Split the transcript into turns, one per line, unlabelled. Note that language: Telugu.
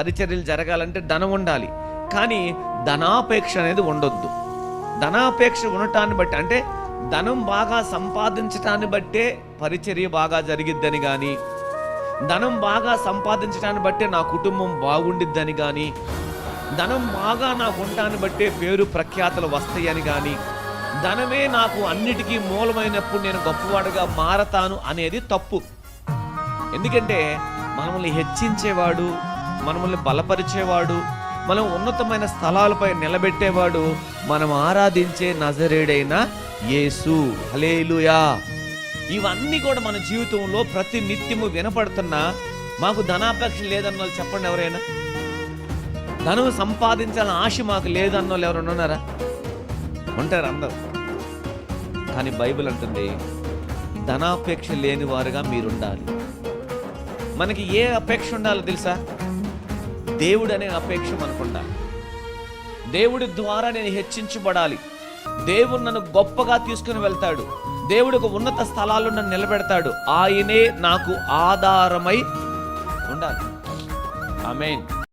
పరిచర్యలు జరగాలంటే ధనం ఉండాలి. కానీ ధనాపేక్ష అనేది ఉండొద్దు. ధనాపేక్ష ఉండటాన్ని బట్టి అంటే ధనం బాగా సంపాదించటాన్ని బట్టే పరిచర్య బాగా జరిగిద్దని కానీ ధనం బాగా సంపాదించడాన్ని బట్టే నా కుటుంబం బాగుండిద్దని కానీ ధనం బాగా నాకు ఉండటాన్ని బట్టే పేరు ప్రఖ్యాతలు వస్తాయని కానీ ధనమే నాకు అన్నిటికీ మూలమైనప్పుడు నేను గొప్పవాడుగా మారతాను అనేది తప్పు. ఎందుకంటే మనల్ని హెచ్చించేవాడు మనల్ని బలపరిచేవాడు మనం ఉన్నతమైన స్థలాలపై నిలబెట్టేవాడు మనం ఆరాధించే నజరేడైన యేసు. హలేలుయా ఇవన్నీ కూడా మన జీవితంలో ప్రతి నిత్యము వినపడుతున్నా మాకు ధనాపేక్ష లేదన్న వాళ్ళు చెప్పండి ఎవరైనా. ధనం సంపాదించాలని ఆశ మాకు లేదన్న వాళ్ళు ఎవరైనా ఉన్నారా? ఉంటారు అందరు. కానీ బైబిల్ అంటుంది ధనాపేక్ష లేని వారుగా మీరుండాలి. మనకి ఏ అపేక్ష ఉండాలో తెలుసా? దేవుడు అనే అపేక్ష మనకు దేవుడి ద్వారా నేను హెచ్చించబడాలి. దేవుడు నన్ను గొప్పగా తీసుకుని వెళ్తాడు. దేవుడు ఒక ఉన్నత స్థలాల్లో నన్ను నిలబెడతాడు. ఆయనే నాకు ఆధారమై ఉండాలి. ఆమెన్.